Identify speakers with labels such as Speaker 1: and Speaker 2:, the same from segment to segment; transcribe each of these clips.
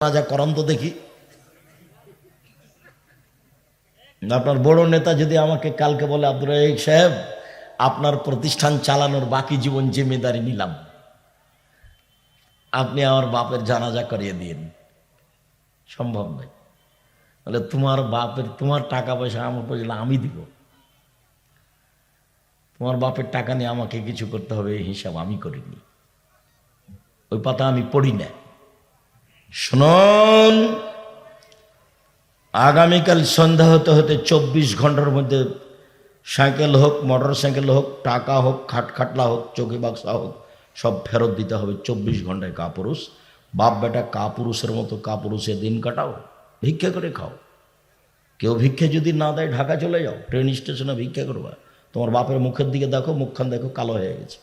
Speaker 1: যা করান তো দেখি। আপনার বড় নেতা যদি আমাকে কালকে বলে, আব্দুর রাজাক সাহেব, আপনার প্রতিষ্ঠান চালানোর বাকি জীবন জিম্মেদারি নিলাম। আপনি আমার বাপের জানাজা করিয়ে দিন। সম্ভব নয়। বলে তোমার বাপের, তোমার টাকা পয়সা আমার পয়সা আমি দিব। তোমার বাপের টাকা নিয়ে আমাকে কিছু করতে হবে হিসাব আমি করিনি। ওই পাতা আমি পড়ি না। শুনুন। আগামীকাল সন্ধ্যা হতে হতে চব্বিশ ঘণ্টার মধ্যে সাইকেল হোক মোটর সাইকেল হোক, টাকা হোক, খাটখাটলা হোক, চোখে বাক্সা হোক, সব ফেরত দিতে হবে চব্বিশ ঘন্টায় কাপুরুষ। বাপ বেটা কাপুরুষের মতো কাপুরুষে দিন কাটাও, ভিক্ষা করে খাও। কেউ ভিক্ষে যদি না দেয় ঢাকা চলে যাও ট্রেন স্টেশনে ভিক্ষা করবা। তোমার বাপের মুখের দিকে দেখো, মুখখান দেখো, কালো হয়ে গেছে।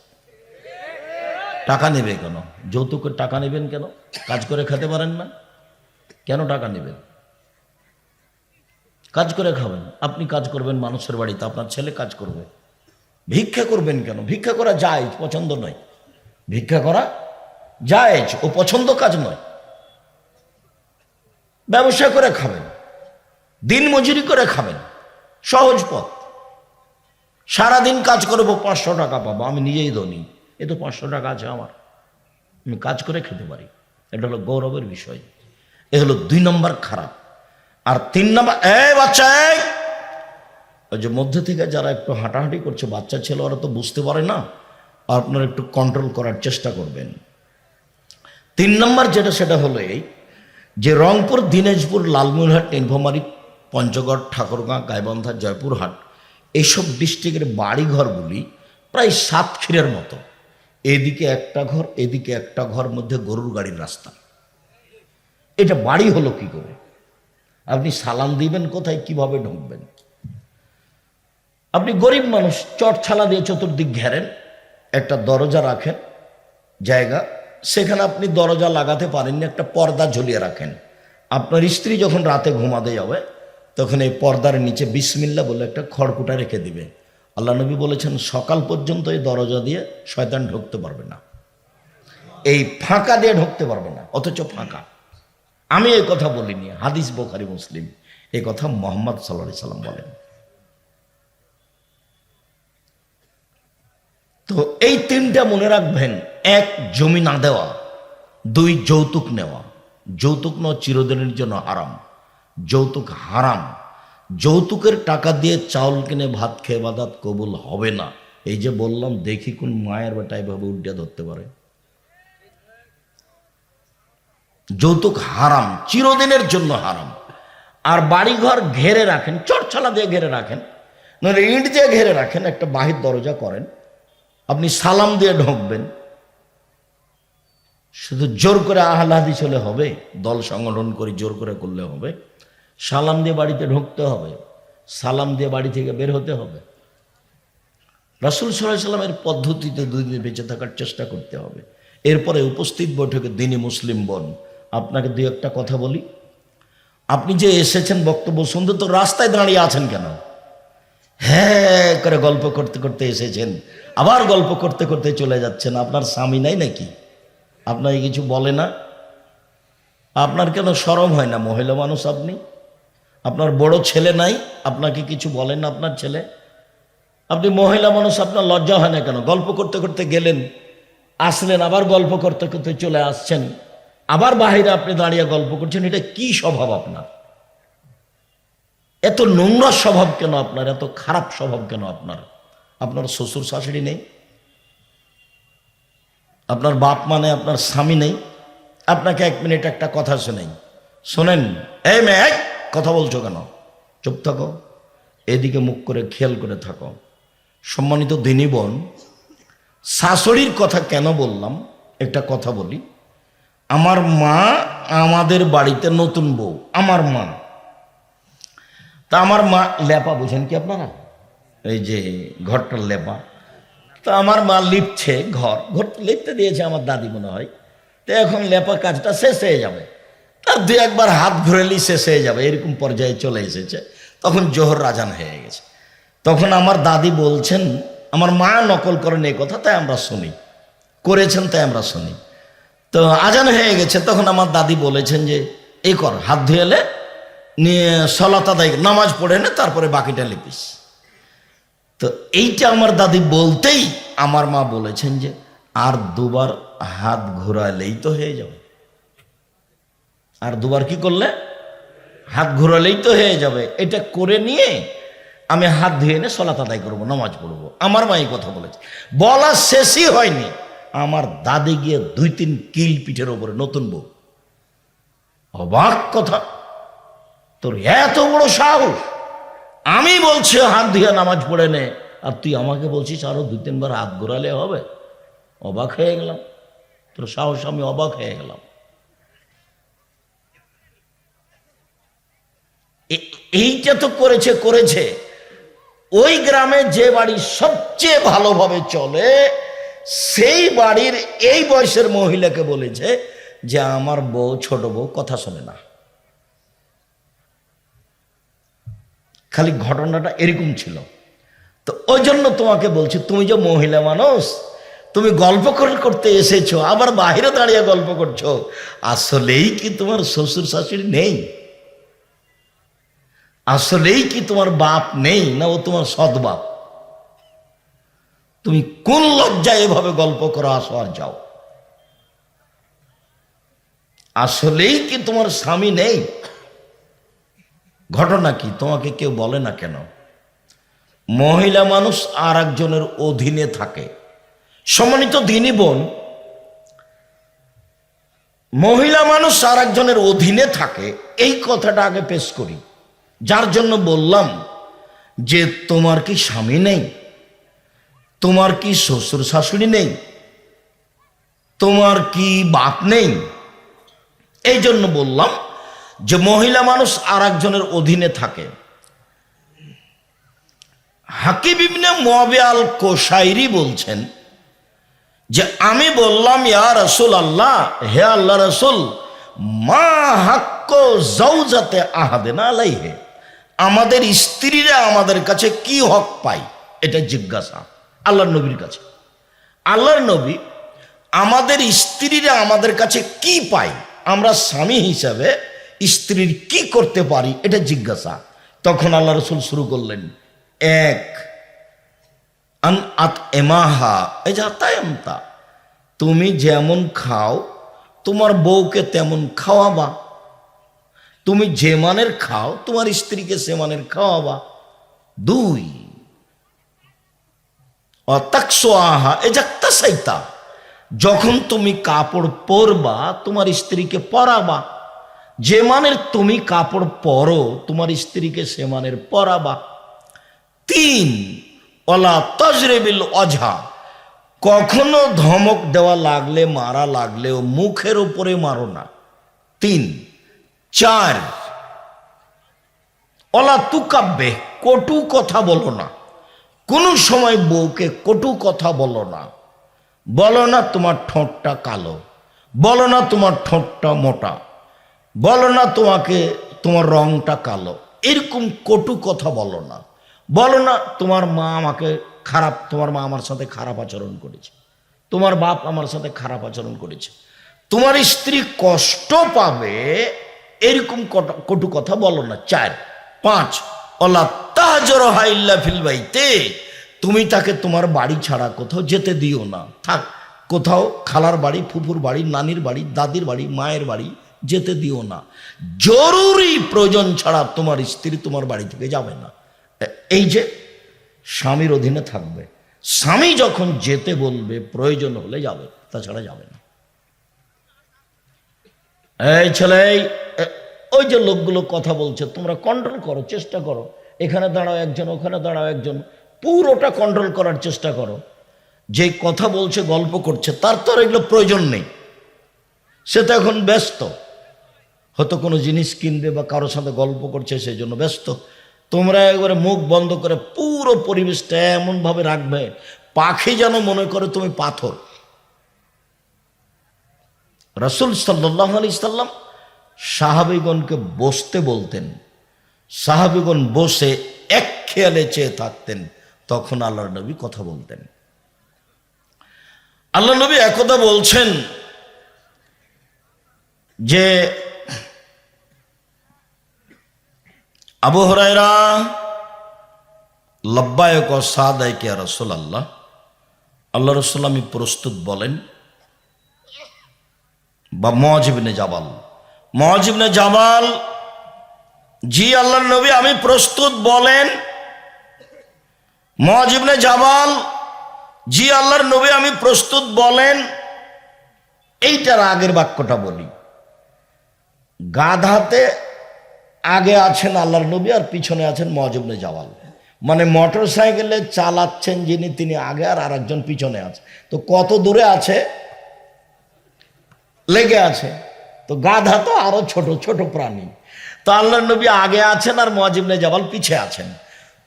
Speaker 1: টাকা নেবে কেন? যৌতুকের টাকা নেবেন কেন? কাজ করে খেতে পারেন না? কেন টাকা নেবেন? কাজ করে খাবেন। আপনি কাজ করবেন মানুষের বাড়িতে, আপনার ছেলে কাজ করবে। ভিক্ষা করবেন কেন? ভিক্ষা করা যায় পছন্দ নয়। ভিক্ষা করা যায় ও পছন্দ কাজ নয়। ব্যবসা করে খাবেন। দিন মজুরি করে খাবেন। সহজ পথ। সারাদিন কাজ করব, পাঁচশো টাকা পাবো। আমি নিজেই ধনী। এ তো পাঁচশো টাকা আছে আমার। আমি কাজ করে খেতে পারি। এটা হলো গৌরবের বিষয়। এ হলো দুই নম্বর খারাপ। আর তিন নম্বর, এ বাচ্চা! ওই যে মধ্যে থেকে যারা একটু হাঁটাহাঁটি করছে, বাচ্চা ছেলে ওরা তো বুঝতে পারে না। আপনারা একটু কন্ট্রোল করার চেষ্টা করবেন। তিন নম্বর যেটা, সেটা হলো এই যে রংপুর, দিনাজপুর লালমনিরহাট নীলফামারী পঞ্চগড়, ঠাকুরগাঁ, গাইবান্ধা, জয়পুরহাট, এইসব ডিস্ট্রিক্টের বাড়িঘরগুলি প্রায় সাতক্ষীরের মতো। এদিকে একটা ঘর, এদিকে একটা ঘর মধ্যে গরুর গাড়ির রাস্তা। এটা বাড়ি হলো কি করে? আপনি সালাম দিবেন কোথায়, কীভাবে ঢুকবেন? আপনি গরিব মানুষ, চট ছালা দিয়ে চতুর্দিক ঘেরেন, একটা দরজা রাখেন, জায়গা, সেখানে আপনি দরজা লাগাতে পারেননি, একটা পর্দা ঝুলিয়ে রাখেন। আপনার স্ত্রী যখন রাতে ঘুমাতে যাবে, তখন এই পর্দার নিচে বিসমিল্লা বলে একটা খড়কুটা রেখে দিবে। আল্লাহ নবী বলেছেন, সকাল পর্যন্ত এই দরজা দিয়ে শয়তান ঢুকতে পারবে না। এই ফাঁকা দিয়ে ঢুকতে পারবে না, অথচ ফাঁকা। আমি এই কথা বলিনি, হাদিস বোখারি মুসলিম। এই কথা মোহাম্মদ সাল্লা সাল্লাম বলেন। তো এই তিনটা মনে রাখবেন, এক জমি না দেওয়া, দুই যৌতুক নেওয়া। যৌতুক নেওয়া চিরদিনের জন্য হারাম, যৌতুক হারাম। যৌতুকের টাকা দিয়ে চাউল কিনে ভাত খেয়ে বাদাত কবুল হবে না। এই যে বললাম, দেখি কোন মায়ের বেটা এভাবে উল্টে ধরতে পারে। যৌতুক হারাম, চিরদিনের জন্য হারাম। আর বাড়িঘর ঘেরে রাখেন চটছালা দিয়ে ঘেরে রাখেন, নইলে ইট দিয়ে ঘেরে রাখেন, একটা বাহির দরজা করেন, আপনি সালাম দিয়ে ঢুকবেন। শুধু জোর করে আহ্লাদি চলে হবে, দল সংগঠন করে জোর করে করলে হবে। সালাম দিয়ে বাড়িতে ঢুকতে হবে, সালাম দিয়ে বাড়ি থেকে বের হতে হবে। রাসুল সাল্লাহ সাল্লামের পদ্ধতিতে দুই দিন বেঁচে থাকার চেষ্টা করতে হবে। এরপরে উপস্থিত বৈঠকে দিনই মুসলিম বন। আপনাকে দুই একটা কথা বলি। আপনি যে এসেছেন বক্তব্য শুনতে, তো রাস্তায় দাঁড়িয়ে আছেন কেন? হ্যাঁ করে গল্প করতে করতে এসেছেন। আবার গল্প করতে করতে চলে যাচ্ছেন। আপনার স্বামী নাই নাকি? আপনাকে কিছু বলে না? আপনার কেন সরম হয় না? মহিলা মানুষ আপনি? আপনার বড় ছেলে নাই, আপনাকে কিছু বলেন আপনার ছেলে? আপনি মহিলা মানুষ, আপনার লজ্জা হয় না কেন? গল্প করতে করতে গেলেন, আসলেন, আবার গল্প করতে করতে চলে আসছেন। আবার বাহিরে আপনি দাঁড়িয়ে গল্প করছেন, এটা কি স্বভাব আপনার? এত নোংরা স্বভাব কেন আপনার? এত খারাপ স্বভাব কেন আপনার? আপনার শ্বশুর শাশুড়ি নেই? আপনার বাপ মানে আপনার স্বামী নেই? আপনাকে এক মিনিট একটা কথা শোনাই। শোনেন, এই মেয়ে কথা বলছো কেন? চুপ থাকো। এদিকে মুখ করে খেয়াল করে থাকো। সম্মানিত দিনী বোন, শাশুড়ির কথা কেন বললাম? একটা কথা বলি। আমার মা আমাদের বাড়িতে নতুন বউ, আমার মা। তা আমার মা লেপা বুঝেন কি আপনারা? এই যে ঘরটার লেপা। তা আমার মা লিপছে ঘর ঘর লিপতে দিয়েছে আমার দাদি মনে হয়। তো এখন লেপা কাজটা শেষ হয়ে যাবে। তার দু একবার হাত ঘুরেলি শেষ হয়ে যাবে, এরকম পর্যায়ে চলে এসেছে। তখন জোহর রাজান হয়ে গেছে। তখন আমার দাদি বলছেন, আমার মা নকল করেন এই কথা, তাই আমরা শুনি। করেছেন, তাই আমরা শুনি। তো আজান হয়ে গেছে, তখন আমার দাদি বলেছেন যে এই কর, হাত ধুয়ে এলে নিয়ে সলাত আদায়, নামাজ পড়ে নে, তারপরে বাকিটা লিপিস। তো এইটা আমার দাদি বলতেই আমার মা বলেছেন যে, আর দুবার হাত ঘোরালেই তো হয়ে যাবে। আর দুবার কি করলে? হাত ঘোরালেই তো হয়ে যাবে। এটা করে নিয়ে আমি হাত ধুয়ে এনে সলাত আদায় করব, নামাজ পড়ব। আমার মা এই কথা বলেছে। বলা শেষই হয়নি। আমার দাদি গিয়ে দুই তিন কিল পিঠের ওপরে নতুন বউ। অবাক কথা। তোর এত বড় সাহস। আমি বলছি, হাত ধুয়ে নামাজ পড়ে নে। আর তুই আমাকে বলছিস, আরও দুই তিনবার হাত ঘোরালে হবে। অবাক হয়ে গেলাম। তোর সাহস, আমি অবাক হয়ে গেলাম। এইটা তো করেছে করেছে। ওই গ্রামে যে বাড়ি সবচেয়ে ভালোভাবে চলে, সেই বাড়ির এই বয়সের মহিলাকে বলেছে যে, আমার বউ, ছোট বউ, কথা শোনে না। খালি ঘটনাটা এরকম ছিল। তো ওই জন্য তোমাকে বলছি, তুমি যে মহিলা মানুষ, তুমি গল্প করে- করতে এসেছ, আবার বাইরে দাঁড়িয়ে গল্প করছ, আসলেই কি তোমার শ্বশুর শাশুড়ি নেই? আসলেই কি তোমার বাপ নেই না ও তোমার সৎ বাপ? তুমি কোন লজ্জায় এভাবে গল্প করো? আসো আর যাও। আসলেই কি তোমার স্বামী নেই? ঘটনা কি? তোমাকে কেউ বলে না কেন? মহিলা মানুষ আর একজনের অধীনে থাকে। সম্মানিত দিনী বোন, মহিলা মানুষ আর একজনের অধীনে থাকে। এই কথাটা আগে পেশ করি। যার জন্য বললাম যে তোমার কি স্বামী নেই? তোমার কি শ্বশুর শাশুড়ি নেই? তোমার কি বাপ নেই? এই জন্য বললাম যে মহিলা মানুষ আর একজনের অধীনে থাকে। হাকিব ইবনে কোসাইরি বলছেন যে আমি বললাম, ইয়া রসুল আল্লাহ হে আল্লাহ রসুল, মা হাক্ক জৌজাতে আহাদেনা আলাইহে। আমাদের স্ত্রীরা আমাদের কাছে কি হক পায়, এটা জিজ্ঞাসা আল্লাহর নবীর কাছে। আল্লাহর নবী আমাদের স্ত্রীরা আমাদের কাছে কি পায়, আমরা স্বামী হিসাবে স্ত্রীর কি করতে পারি, এটা জিজ্ঞাসা। তখন আল্লাহ রসুল শুরু করলেন, এক, আন আত এমাহা, এই যা তায়ামতা তুমি যেমন খাও, তোমার বউকে তেমন খাওয়াবা। তুমি যে মানের খাও, তোমার স্ত্রীকে সে মানের খাওয়াবা। দুই অতাকসো আহা এ যাক্তা সাইতা। যখন তুমি কাপড় পরবা, তোমার স্ত্রীকে পরাবা। যে মানের তুমি কাপড় পরো, তোমার স্ত্রীকে সে মানের পরাবা। তিন, অলা তজরেবিল অঝা কখনো ধমক দেওয়া লাগলে, মারা লাগলেও মুখের উপরে মারো না। তিন চার অলা তুকাব্বে কটু কথা বলো না। কোনো সময় বউকে কটু কথা বলো না। বলো না তোমার ঠোঁটটা কালো। বলো না তোমার ঠোঁটটা মোটা। বলো না তোমাকে তোমার রংটা কালো। এরকম কটু কথা বলো না। বলো না তোমার মা আমাকে খারাপ, তোমার মা আমার সাথে খারাপ আচরণ করেছে। তোমার বাপ আমার সাথে খারাপ আচরণ করেছে। তোমার স্ত্রী কষ্ট পাবে এরকম কট- কথা বলো না। চার। পাঁচ। অলা তাজর হাইল্লা ফিল বাইতে। তুমি তাকে তোমার বাড়ি ছাড়া কোথাও যেতে দিও না। থাক, কোথাও খালার বাড়ি, ফুফুর বাড়ি, নানির বাড়ি, দাদির বাড়ি, মায়ের বাড়ি যেতে দিও না। জরুরি প্রয়োজন ছাড়া তোমার স্ত্রী তোমার বাড়ি থেকে যাবে না। এই যে স্বামীর অধীনে থাকবে। স্বামী যখন যেতে বলবে, প্রয়োজন হলে যাবে, তাছাড়া যাবে না। এই ছেলে ওই যে লোকগুলো কথা বলছে, তোমরা কন্ট্রোল করো, চেষ্টা করো। এখানে দাঁড়াও একজন, ওখানে দাঁড়াও একজন, পুরোটা কন্ট্রোল করার চেষ্টা করো। যে কথা বলছে, গল্প করছে, তার তো আর এগুলো প্রয়োজন নেই। সে তো এখন ব্যস্ত। হয়তো কোনো জিনিস কিনবে বা কারোর সাথে গল্প করছে, সেই জন্য ব্যস্ত। তোমরা একবারে মুখ বন্ধ করে পুরো পরিবেশটা এমনভাবে রাখবে, পাখি যেন মনে করে তুমি পাথর। রসুল সাল্লাহ আলি সাল্লাম সাহাবিগণকে বসতে বলতেন। সাহাবিগণ বসে এক খেয়ালে চেয়ে থাকতেন। তখন আল্লাহ নবী কথা বলতেন। আল্লাহ নবী একদা বলছেন যে, আবু হরাইরা লব্বায়ক সাদায়কে রসুল আল্লাহ আল্লাহ রসুল আমি প্রস্তুত বলেন বা মজিবনে জাবাল। মজিবনে জাবাল, জি আল্লাহর নবী, আমি প্রস্তুত বলেন মজিবনে জাবাল, জি আল্লাহর নবী, আমি প্রস্তুত বলেন, এইটার আগের বাক্যটা বলি। গাধাতে আগে আছেন আল্লাহর নবী আর পিছনে আছেন মজবনে জাওয়াল মানে মোটর সাইকেলে চালাচ্ছেন যিনি, তিনি আগে আর আরেকজন পিছনে আছে। তো কত দূরে আছে? লেগে আছে। তো গাধা তো আরও ছোট ছোট প্রাণী। তো আল্লাহর নবী আগে আছেন আর মজিবনে জাবাল পিছে আছেন।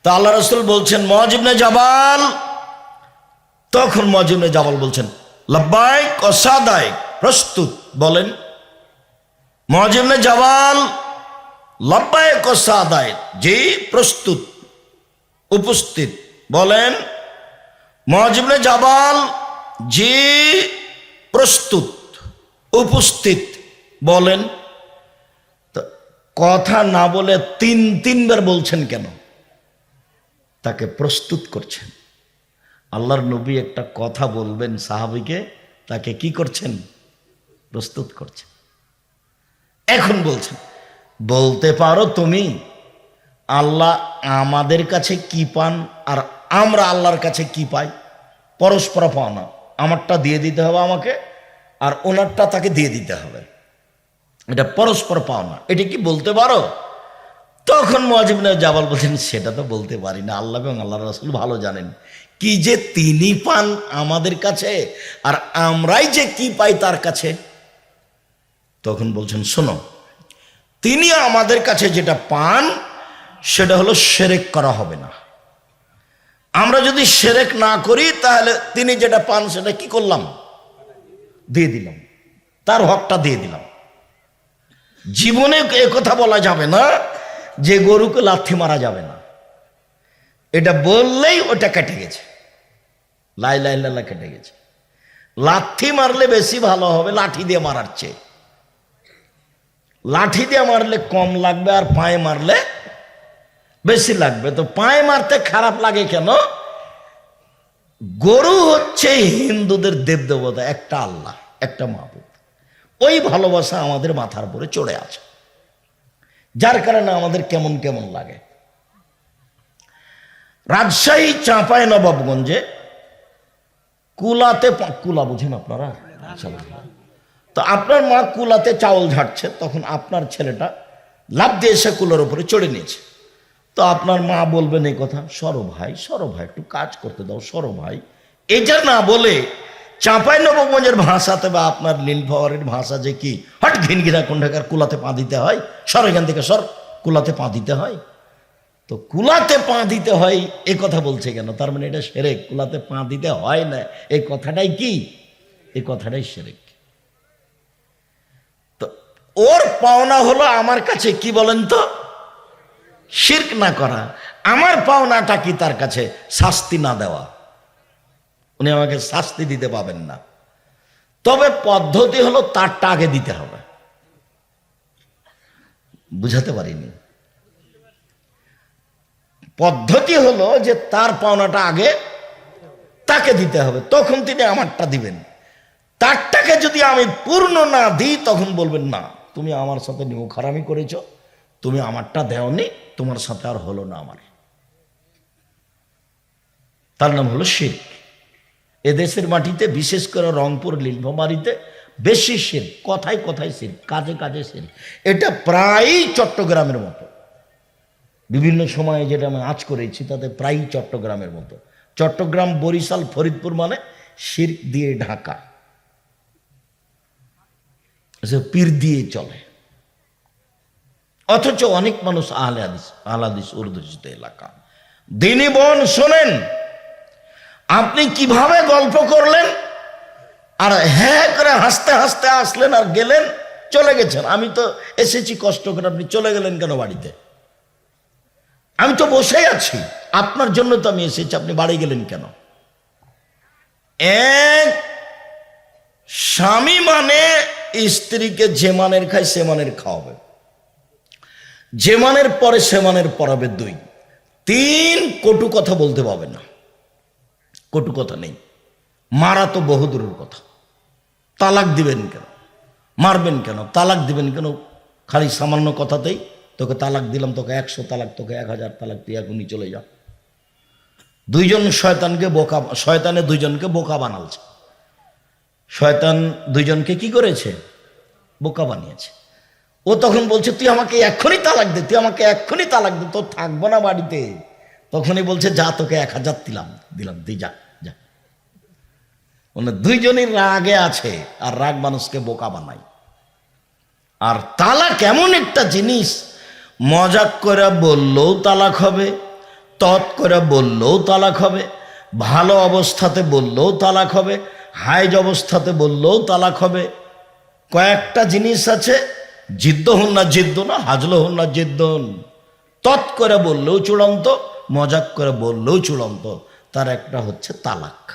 Speaker 1: তো আল্লাহ রসুল বলছেন মজিবনে জাবাল। তখন মজিবনে জাবাল বলছেন লব্বাই কসাদাই প্রস্তুত, বলেন। মজিবনে জাবাল লব্বায় কসাদায় যে প্রস্তুত, উপস্থিত, বলেন। মজিবনে জাবাল যে প্রস্তুত। উপস্থিত বলেন কথা না বলে তিন, তিনবার বলছেন কেন? তাকে প্রস্তুত করছেন। আল্লাহর নবী একটা কথা বলবেন সাহাবিকে, তাকে কি করছেন? প্রস্তুত করছেন। এখন বলছেন, বলতে পারো তুমি, আল্লাহ আমাদের কাছে কি পান আর আমরা আল্লাহর কাছে কি পাই? পরস্পর পাওনা আমারটা দিয়ে দিতে হবে আমাকে আর ওনারটা তাকে দিয়ে দিতে হবে। এটা পরস্পর পাওনা। এটা কি বলতে পারো? তখন মজিবিন জাবাল বলছেন, সেটা তো বলতে পারি না। আল্লাহ এবং আল্লাহ রসুল ভালো জানেন। কি যে তিনি পান আমাদের কাছে আর আমরাই যে কি পাই তার কাছে? তখন বলছেন, শোনো, তিনি আমাদের কাছে যেটা পান, সেটা হলো সেরেক করা হবে না। আমরা যদি সেরেক না করি, তাহলে তিনি যেটা পান, সেটা কি করলাম? দিয়ে দিলাম। তার হকটা দিয়ে দিলাম। জীবনে কথা বলা যাবে না যে গরুকে লাথি মারা যাবে না। এটা বললেই ওটা কেটে গেছে। লাই লাই লালা কেটে গেছে। লাথি মারলে বেশি ভালো হবে, লাঠি দিয়ে মারার চেয়ে। লাঠি দিয়ে মারলে কম লাগবে আর পায়ে মারলে বেশি লাগবে। তো পায়ে মারতে খারাপ লাগে কেন? গরু হচ্ছে হিন্দুদের দেবদেবতা, একটা আল্লাহ, একটা মাহবুব। ওই ভালোবাসা আমাদের মাথার উপরে চড়ে আছে। যার কারণে আমাদের কেমন কেমন লাগে। রাজশাহী, চাঁপাই, নবাবগঞ্জে কুলাতে কুলা বুঝেন আপনারা? তো আপনার মা কুলাতে চাউল ঝাড়ছে, তখন আপনার ছেলেটা লাভ দিয়ে এসে কুলার উপরে চড়ে নিয়েছে। তো আপনার মা বলবেন এই কথা, সরো ভাই সরো ভাই, একটু কাজ করতে দাও, সরো ভাই। এটা না বলে চাঁপাই নবগঞ্জের ভাষাতে বা আপনার নীলফাওয়ারের ভাষা যে কি, হট ঘিনঘিনা কোনটাকার কুলাতে পা দিতে হয়, সর এখান থেকে, সর, কুলাতে পা দিতে হয়। তো কুলাতে পা দিতে হয়, এ কথা বলছে কেন? তার মানে এটা সেরেক, কুলাতে পা দিতে হয় না। এই কথাটাই কি? এই কথাটাই সেরেক। তো ওর পাওনা হলো আমার কাছে, কি বলেন তো? শির্ক না করা, আমার পাওনাটা কি তার কাছে শাস্তি না দেওয়া? উনি আমাকে শাস্তি দিতে পাবেন না। তবে পদ্ধতি হলো তারটা আগে দিতে হবে। বুঝাতে পারিনি। পদ্ধতি হলো যে তার পাওনাটা আগে তাকে দিতে হবে, তখন তিনি আমারটা দিবেন। তারটাকে যদি আমি পূর্ণ না দিই, তখন বলবেন, না, তুমি আমার সাথে নিউ খারামি করেছ, তুমি আমারটা দেওনি তোমার সাথে আর হলো না আমার। তার নাম হলো শির এদেশের মাটিতে, বিশেষ করে রংপুর লীলভমারিতে বেশি শির কথায় কথায় শির কাজে কাজে শির এটা প্রায়ই চট্টগ্রামের মতো। বিভিন্ন সময়ে যেটা আমি আজ করেছি, তাতে প্রায়ই চট্টগ্রামের মতো। চট্টগ্রাম, বরিশাল, ফরিদপুর মানে শির দিয়ে ঢাকা। পীর দিয়ে চলে। অথচ অনেক মানুষ আহলে হাদিস আহলে হাদিস উর্দুজিত এলাকা। দিনী বোন, শোনেন, আপনি কীভাবে গল্প করলেন? আর হ্যাঁ করে হাসতে হাসতে আসলেন আর গেলেন, চলে গেছেন। আমি তো এসেছি কষ্ট করে, আপনি চলে গেলেন কেন বাড়িতে? আমি তো বসেই আছি, আপনার জন্য তো আমি এসেছি, আপনি বাড়ি গেলেন কেন? এক, স্বামী মানে স্ত্রীকে যে মানের খায় সে মানের খাওয়াবে। যে মানের পরে সে মানের পড়াবে দুই। তিন কটু কথা বলতে পাবে না। কটু কথা নেই। মারা তো বহুদূরের কথা। তালাক দিবেন কেন? মারবেন কেন? তালাক দিবেন কেন? খালি সামান্য কথাতেই তোকে তালাক দিলাম, তোকে একশো তালাক, তোকে এক হাজার তালাক তুই এখনই চলে যা। দুইজন শয়তানকে বোকা, শয়তানে দুইজনকে বোকা বানালছে। শয়তান দুইজনকে কি করেছে? বোকা বানিয়েছে। ও তখন বলছে, তুই আমাকে এক্ষুনি তালাক দে, তুই আমাকে এক্ষুনি তালাক দে, তোর থাকব না বাড়িতে। তখনই বলছে, যা, তোকে এক হাজার দিলাম দিলাম তুই যা যা। মানে দুইজনই রাগে আছে, আর রাগ মানুষকে বোকা বানায়। আর তালাক এমন একটা জিনিস, মজাক করে বললেও তালাক হবে, তৎ করে বললেও তালাক হবে, ভালো অবস্থাতে বললেও তালাক হবে হাইজ অবস্থাতে বললেও তালাক হবে। কয়েকটা জিনিস আছে জিদ্দ হন না জিদ্দ না হাজলো হন না জিদ্দন। তৎ করে বললেও চূড়ান্ত, মজাক করে বললেও চূড়ান্ত। তার একটা হচ্ছে তালাক।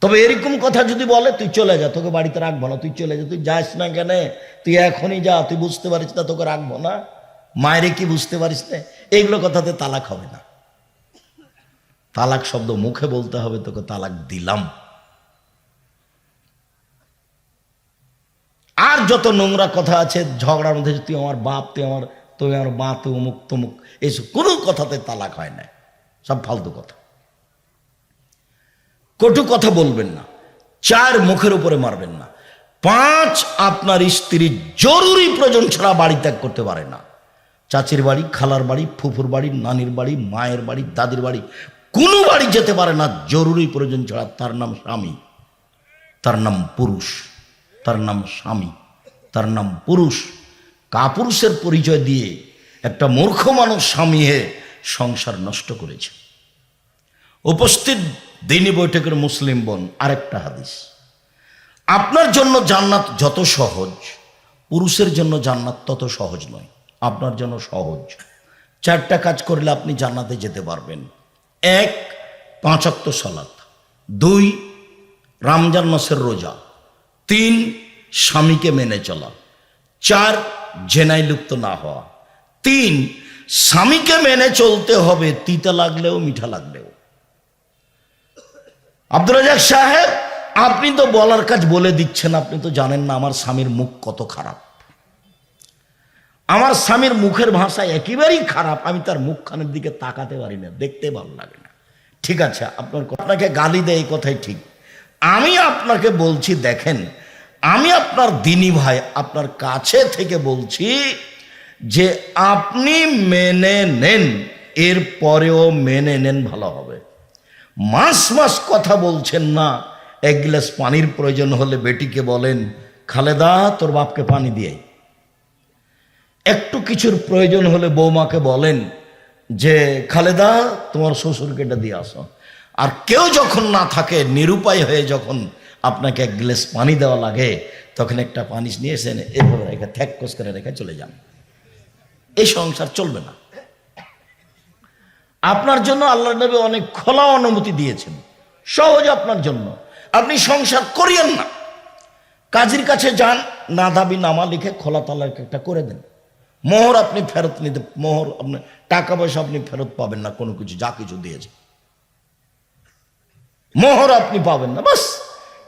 Speaker 1: তবে এরকম কথা যদি বলে, তুই চলে যা, তোকে বাড়িতে রাখব না, তুই চলে যা, তুই যাস না কেন? তুই এখনই যা, তুই বুঝতে পারিস না, তোকে রাখব না। মায়েরে কি বুঝতে পারিস না? এইগুলো কথাতে তালাক হবে না। তালাক শব্দ মুখে বলতে হবে, তোকে তালাক দিলাম। আর যত নোংরা কথা আছে, ঝগড়ার মধ্যে তুই আমার বাপ, তুই আমার তুই আমার মা, তুই অমুক তমুক, এইসব কোনো কথাতে তালাক হয় না। সব ফালতু কথা। কটু কথা বলবেন না, চার মুখের উপরে মারবেন না। পাঁচ, আপনার স্ত্রী জরুরি প্রয়োজন ছাড়া বাড়ি ত্যাগ করতে পারে না। চাচির বাড়ি, খালার বাড়ি, ফুফুর বাড়ি, নানির বাড়ি, মায়ের বাড়ি, দাদির বাড়ি, কোনো বাড়ি যেতে পারে না, জরুরি প্রয়োজন ছাড়া। তার নাম স্বামী, তার নাম পুরুষ, তার নাম স্বামী। তার নাম পুরুষ। কাপুরুষের পরিচয় দিয়ে একটা মূর্খ মানুষ স্বামী সংসার নষ্ট করেছে। উপস্থিত দিনী বৈঠকের মুসলিম বোন আরেকটা হাদিস। আপনার জন্য জান্নাত যত সহজ, পুরুষের জন্য জান্নাত তত সহজ নয়। আপনার জন্য সহজ। চারটা কাজ করলে আপনি জান্নাতে যেতে পারবেন। এক পাঁচাত্ত সলাত। দুই, রমজান মাসের রোজা। তিন স্বামীকে মেনে চলা। চার, জেনাই লুপ্ত না হওয়া। তিন, স্বামীকে মেনে চলতে হবে, তিতা লাগলেও, মিঠা লাগলেও। আব্দুল রাজাক সাহেব, আপনি তো বলার কাজ বলে দিচ্ছেন, আপনি তো জানেন না আমার স্বামীর মুখ কত খারাপ। আমার স্বামীর মুখের ভাষা একেবারেই খারাপ, আমি তার মুখখানের দিকে তাকাতে পারি না, দেখতে ভালো লাগে না। ঠিক আছে, আপনার আপনাকে গালি দেয় এই কথাই ঠিক। আমি আপনাকে বলছি, দেখেন আমি আপনার দিনী ভাই, আপনার কাছে থেকে বলছি যে আপনি মেনে নেন এর পরেও মেনে নেন ভালো হবে। মাস মাস কথা বলছেন না, এক গ্লাস পানির প্রয়োজন হলে বেটিকে বলেন, খালেদা, তোর বাপকে পানি দিয়ে একটু কিছুর প্রয়োজন হলে বৌমাকে বলেন যে, খালেদা, তোমার শ্বশুরকে এটা দিয়ে আসো। আর কেউ যখন না থাকে, নিরুপায় হয়ে যখন আপনাকে এক গ্লাস পানি দেওয়া লাগে, তখন একটা পানি নিয়ে এসে এরপরে রেখে থ্যাককস করে রেখে চলে যান। এই সংসার চলবে না। আপনার জন্য আল্লাহ নবী অনেক খোলা অনুমতি দিয়েছেন। সহজ আপনার জন্য। আপনি সংসার করিয়েন না। কাজীর কাছে যান না দাবি নামা লিখে খোলা তালাক একটা করে দেন। মোহর আপনি ফেরত নিতে, মোহর আপনি, টাকা পয়সা আপনি ফেরত পাবেন না, কোনো কিছু, যা কিছু দিয়েছে মোহর আপনি পাবেন না, বাস।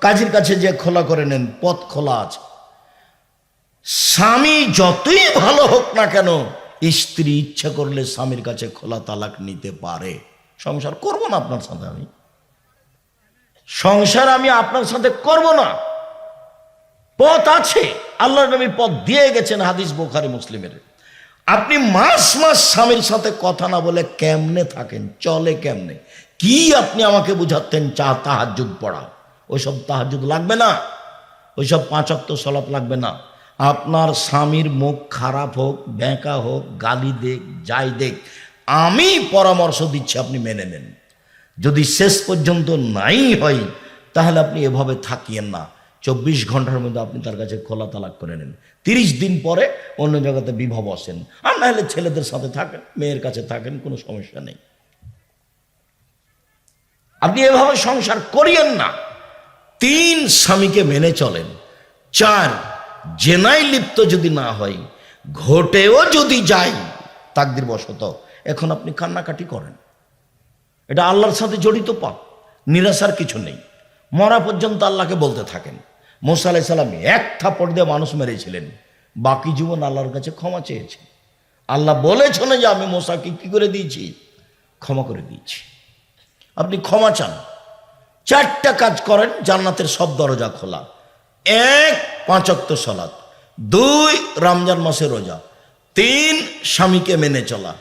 Speaker 1: কাজীর কাছে যে খোলা করে নেন, পথ খোলা আছে। স্বামী যতই ভালো হোক না কেন, স্ত্রী ইচ্ছা করলে স্বামীর কাছে খোলা তালাক নিতে পারে। সংসার করব না আপনার সাথে আমি। সংসার আমি আপনার সাথে করব না। পথ আছে আল্লাহ নবী পথ দিয়ে গেছেন হাদিস বোখারি মুসলিমের। আপনি মাস মাস স্বামীর সাথে কথা না বলে কেমনে থাকেন, চলে কেমনে? কি আপনি আমাকে বুঝাতেন চা তাহার যুগ পড়া ওইসব তাহাজুদ লাগবে না। ওইসব পাঁচাত্ত সলাপ লাগবে না। আপনার স্বামীর মুখ খারাপ হোক, ব্যাঁকা হোক, গালি দেখ যাই দেখ আমি পরামর্শ দিচ্ছি আপনি মেনে নেন। যদি শেষ পর্যন্ত নাই হয়, তাহলে আপনি এভাবে থাকিয়েন না। চব্বিশ ঘণ্টার মধ্যে আপনি তার কাছে খোলা তালাক করে নেন। তিরিশ দিন পরে অন্য জায়গাতে বিভব আসেন আর না হলে ছেলেদের সাথে থাকেন, মেয়ের কাছে থাকেন, কোনো সমস্যা নেই। আপনি এভাবে সংসার করিয়েন না। তিন স্বামীকে মেনে চলেন। চার জেনাই লিপ্ত যদি না হয়, ঘটেও যদি যাই তাকদির বশত এখন আপনি কান্নাকাটি করেন। এটা আল্লাহর সাথে জড়িত পাপ, নিরাশার কিছু নেই। মরা পর্যন্ত আল্লাহকে বলতে থাকেন। মোসা আলাই সাল্লাম এক থাপড় দিয়ে মানুষ মেরেছিলেন। বাকি জীবন আল্লাহর কাছে ক্ষমা চেয়েছে। আল্লাহ বলেছেন যে আমি মোসাকে কি করে দিয়েছি? ক্ষমা করে দিয়েছি। আপনি ক্ষমা চান। চারটা কাজ করেন, জান্নাতের সব দরজা খোলা। এক পাঁচক্ত সলাদ দুই, রমজান মাসে রোজা। তিন, স্বামীকে মেনে চলা।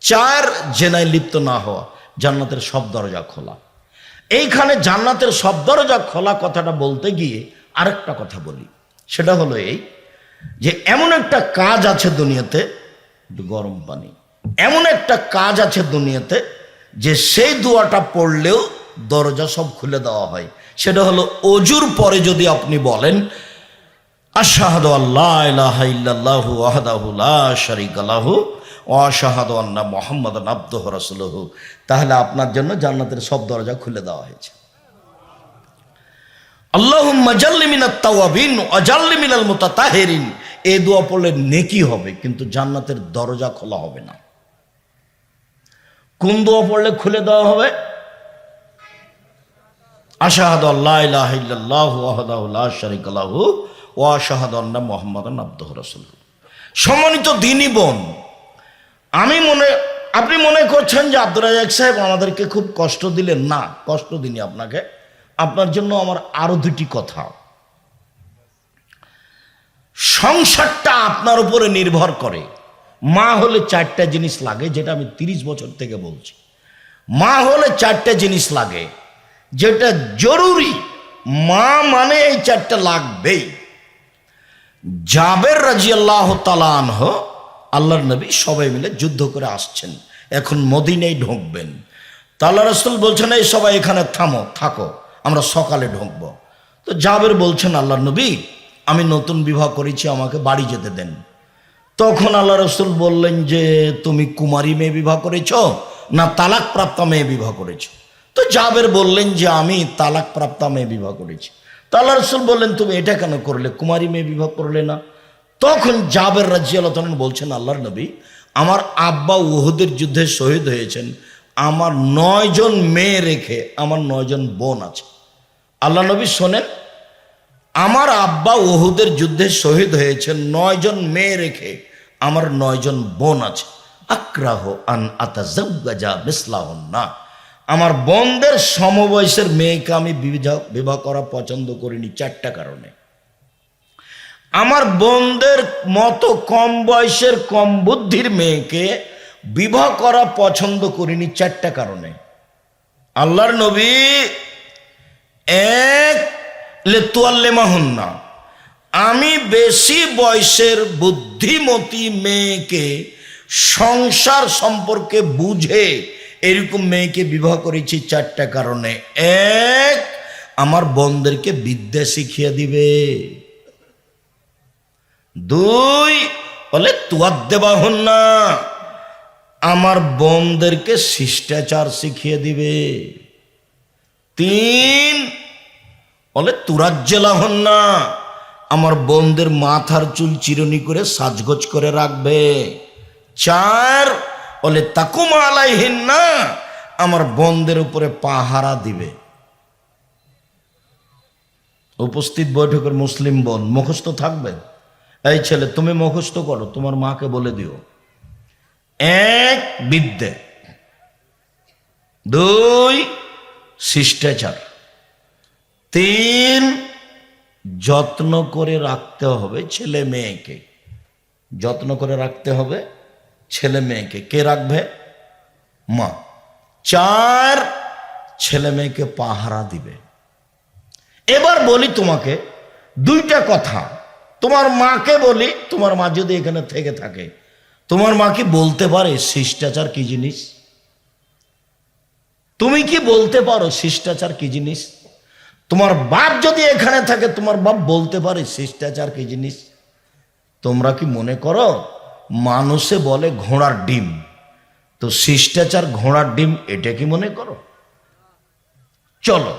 Speaker 1: চার, জেনায় লিপ্ত না হওয়া। জান্নাতের সব দরজা খোলা। এইখানে জান্নাতের সব দরজা খোলা কথাটা বলতে গিয়ে আরেকটা কথা বলি। সেটা হলো এই যে, এমন একটা কাজ আছে দুনিয়াতে গরম পানি। এমন একটা কাজ আছে দুনিয়াতে, যে সেই দোয়াটা পড়লেও দরজা সব খুলে দেওয়া হয়। সেটা হলো অজুর পরে যদি আপনি বলেন আল্লাহ তাহলে আপনার জন্য জান্নাতের সব দরজা খুলে দেওয়া হয়েছে। মুতাতাহিরিন। এই দোয়া পড়লে নেকি হবে, কিন্তু জান্নাতের দরজা খোলা হবে না। কোন দোয়া পড়লে খুলে দেওয়া হবে? আশাহাদু আল্লাহ ইলাহা ইল্লাল্লাহু সম্মানিত দিনী বোন, আমি মনে, আপনি মনে করছেন যে আব্দুল রাজাক সাহেব আমাদেরকে খুব কষ্ট দিলেন। না, কষ্ট দিনি আপনাকে। আপনার জন্য আমার আরও দুটি কথা। সংসারটা আপনার উপরে নির্ভর করে। মা হলে চারটা জিনিস লাগে, যেটা আমি তিরিশ বছর থেকে বলছি। মা হলে চারটা জিনিস লাগে। যেটা জরুরি, মা মানে এই চারটা লাগবেই। জাবের রাজি আল্লাহ তালানহ আল্লাহর নবী সবাই মিলে যুদ্ধ করে আসছেন। এখন মদিনেই ঢুকবেন। তাল্লা রসুল বলছেন, এই সবাই এখানে থামো, থাকো, আমরা সকালে ঢুকবো। তো জাবের বলছেন আল্লাহ নবী, আমি নতুন বিবাহ করেছি, আমাকে বাড়ি যেতে দেন। তখন আল্লাহ রসুল বললেন যে, তুমি কুমারী মেয়ে বিবাহ করেছ না তালাক প্রাপ্তা মেয়ে বিবাহ করেছ? তো জাবের বললেন যে আমি তালাক প্রাপ্তা মেয়ে বিবাহ করেছি। তো আল্লাহ রসুল বললেন, তুমি এটা কেন করলে? কুমারী মেয়ে বিবাহ করলে না? তখন জাবের রাজিয়াল বলছেন, আল্লাহর নবী, আমার আব্বা উহুদের যুদ্ধে শহীদ হয়েছেন। আমার নয়জন মেয়ে রেখে আমার নয়জন বোন আছে। আল্লাহ নবী শোনেন, আমার আব্বা ওহুদের যুদ্ধে শহীদ হয়েছে নয়জন মেয়ে রেখে আমার নয়জন বোন আছে। আক্রাহ আন আতা আতাজা মিসলাহন না আমার বোনদের সমবয়সের মেয়েকে আমি বিবাহ করা পছন্দ করিনি চারটা কারণে। আমার বোনদের মতো কম বয়সের কম বুদ্ধির মেয়েকে বিবাহ করা পছন্দ করিনি চারটা কারণে। আল্লাহর নবী এক লেতুয়াল্লেমাহুন্না আমি বেশি বয়সের বুদ্ধিমতী মেয়েকে সংসার সম্পর্কে বুঝে এরকম মেয়েকে বিবাহ করেছি চারটা কারণে। এক, আমার বোনদেরকে বিদ্যা শিখিয়ে দিবে। দুই, বলে তুয়ার দেবা হন না। আমার বোনদেরকে শিষ্টাচার শিখিয়ে দিবে। তিন, বলে তুরাজ্জেলা হন না। আমার বোনদের মাথার চুল চিরনি করে সাজগোজ করে রাখবে। চার বলে, তাকুমা আলাইহীন না আমার বোনদের উপরে পাহারা দিবে। উপস্থিত বৈঠকের মুসলিম বোন, মুখস্থ থাকবে? এই ছেলে, তুমি মুখস্থ করো, তোমার মাকে বলে দিও। এক বিদ্যে। দুই, শিষ্টাচার। তিন, যত্ন করে রাখতে হবে ছেলে মেয়েকে। যত্ন করে রাখতে হবে ছেলে মেয়েকে কে রাখবে মা চার ছেলে মেয়েকে পাহারা দিবে এবার বলি তোমাকে দুইটা কথা তোমার মাকে বলি তোমার মা যদি এখানে থেকে থাকে তোমার মা কি বলতে পারে শিষ্টাচার কি জিনিস তুমি কি বলতে পারো শিষ্টাচার কি জিনিস তোমার বাপ যদি এখানে থাকে তোমার বাপ বলতে পারে শিষ্টাচার কি জিনিস তোমরা কি মনে করো মানুষে বলে ঘোড়ার ডিম। তো শিষ্টাচার ঘোড়ার ডিম, এটা কি মনে করো? চলো,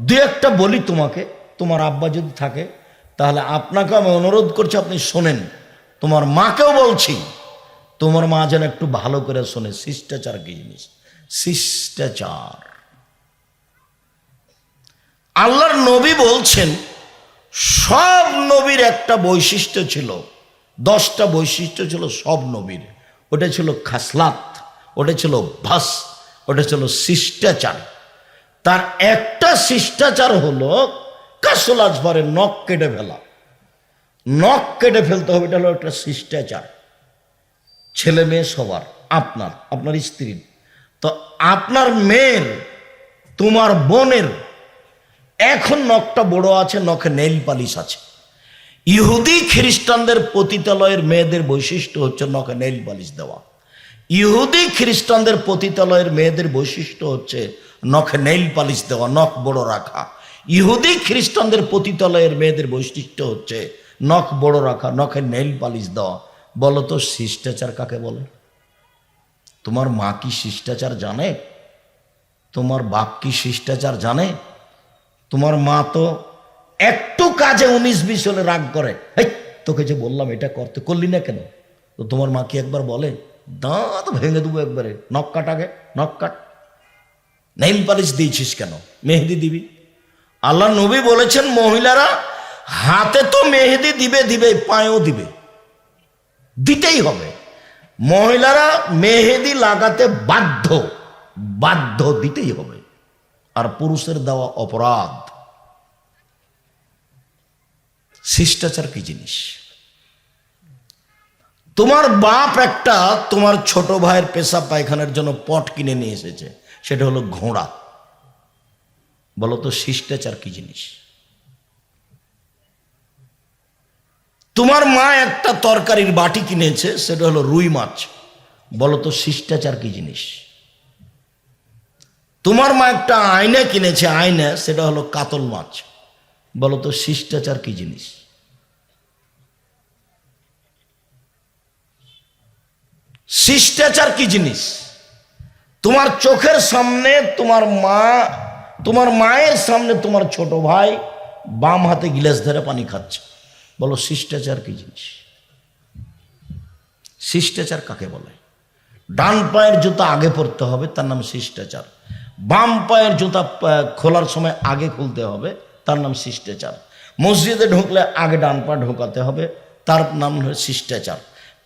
Speaker 1: দু একটা বলি তোমাকে, তোমার আব্বা যদি থাকে, তাহলে আপনাকে আমি অনুরোধ করছি, আপনি শোনেন। তোমার মাকেও বলছি, তোমার মা যেন একটু ভালো করে শোনে, শিষ্টাচার কি জিনিস? শিষ্টাচার। আল্লাহর নবী বলছেন, সব নবীর একটা বৈশিষ্ট্য ছিল দশটা বৈশিষ্ট্য ছিল সব নবীর। ওটা ছিল খাসলাত, ওটা ছিল ভাস ওটা ছিল শিষ্টাচার। তার একটা শিষ্টাচার হলো কাসল আজবারে নখ কেটে ফেলা। নখ কেটে ফেলতে হবে, এটা হলো একটা শিষ্টাচার। ছেলে মেয়ে সবার, আপনার আপনার স্ত্রীর। তো আপনার মেয়ের, তোমার বোনের, এখন নখটা বড় আছে, নখে নেইল পালিশ আছে। ইহুদি খ্রিস্টানদের পতিতালয়ের মেয়েদের বৈশিষ্ট্য হচ্ছে নখে নেইল পালিশ দেওয়া। ইহুদি খ্রিস্টানদের পতিতালয়ের মেয়েদের বৈশিষ্ট্য হচ্ছে নখে নেইল পালিশ দেওয়া, নখ বড় রাখা। ইহুদি খ্রিস্টানদের পতিতালয়ের মেয়েদের বৈশিষ্ট্য হচ্ছে নখ বড় রাখা, নখে নেইল পালিশ দেওয়া। বলো তো, শিষ্টাচার কাকে বলে? তোমার মা কি শিষ্টাচার জানে? তোমার বাপ কি শিষ্টাচার জানে? তোমার মা তো একটু কাজে উনিশ বিশ হলে রাগ করে। এই, তোকে যে বললাম এটা করতে করলি না কেন? তো তোমার মা কি একবার বলে? দাঁত ভেঙে দেবো একবারে। নখ কাট আগে, নখ কাট। নেইল পালিশ দিয়েছিস কেন? মেহেদি দিবি? আল্লাহ নবী বলেছেন, মহিলারা হাতে তো মেহেদি দিবে দিবে, পায়েও দিবে। দিতেই হবে। মহিলারা মেহেদি লাগাতে বাধ্য বাধ্য দিতেই হবে। আর পুরুষের দেওয়া অপরাধ শিষ্টাচার কি জিনিস? তোমার বাপ একটা তোমার ছোট ভাইয়ের পেশা পায়খানার জন্য পট কিনে নিয়ে এসেছে, সেটা হলো ঘোড়া। বলো তো শিষ্টাচার কি জিনিস? তোমার মা একটা তরকারির বাটি কিনেছে, সেটা হলো রুই মাছ। বলো তো শিষ্টাচার কি জিনিস? তোমার মা একটা আয়না কিনেছে, আয়না, সেটা হলো কাতল মাছ। বলো তো শিষ্টাচার কি জিনিস? শিষ্টাচার কি জিনিস? তোমার চোখের সামনে তোমার মা, তোমার মায়ের সামনে তোমার ছোট ভাই বাম হাতে গিলাস ধরে পানি খাচ্ছে। বলো, শিষ্টাচার কি জিনিস? শিষ্টাচার কাকে বলে? ডান পায়ের জুতা আগে পরতে হবে, তার নাম শিষ্টাচার। বাম পায়ের জুতা খোলার সময় আগে খুলতে হবে, তার নাম শিষ্টাচার। মসজিদে ঢুকলে আগে ডান পা ঢোকাতে হবে, তার নাম হলো শিষ্টাচার।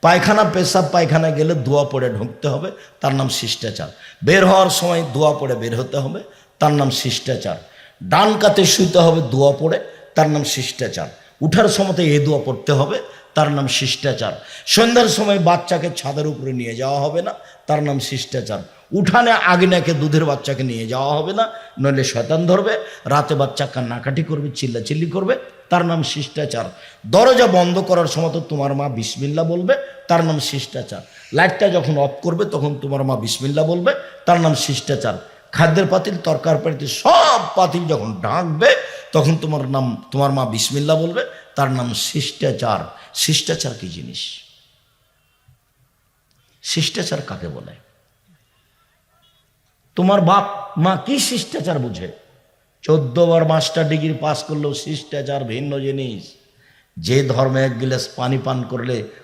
Speaker 1: পায়খানা, পেশাব পায়খানা গেলে দোয়া পড়ে ঢুকতে হবে, তার নাম শিষ্টাচার। বের হওয়ার সময় দোয়া পড়ে বের হতে হবে, তার নাম শিষ্টাচার। ডান কাতে শুইতে হবে দোয়া পড়ে, তার নাম শিষ্টাচার। উঠার সময়তে এ দোয়া পড়তে হবে, তার নাম শিষ্টাচার। সন্ধ্যার সময় বাচ্চাকে ছাদের উপরে নিয়ে যাওয়া হবে না, তার নাম শিষ্টাচার। উঠানে আগিনাকে দুধের বাচ্চাকে নিয়ে যাওয়া হবে না, নইলে শয়তান ধরবে, রাতে বাচ্চা কান্নাকাটি করবে, চিল্লাচিল্লি করবে, তার নাম শিষ্টাচার। দরজা বন্ধ করার সময় তো তোমার মা বিসমিল্লা বলবে, তার নাম শিষ্টাচার। লাইটটা যখন অফ করবে, তখন তোমার মা বিসমিল্লা বলবে, তার নাম শিষ্টাচার। খাদ্যের পাতিল, তরকার পাতিল, সব পাতিল যখন ঢাকবে, তখন তোমার নাম, তোমার মা বিসমিল্লা বলবে, তার নাম শিষ্টাচার। শিষ্টাচার কি জিনিস? শিষ্টাচার কাকে বলে? তোমার বাপ, মা কি শিষ্টাচার বুঝে? চোদ্দ বার মাস্টার ডিগ্রি পাস করলেও শিষ্টাচার ভিন্ন জিনিস। যে ধর্মে এক গিলাস পানি পান করলে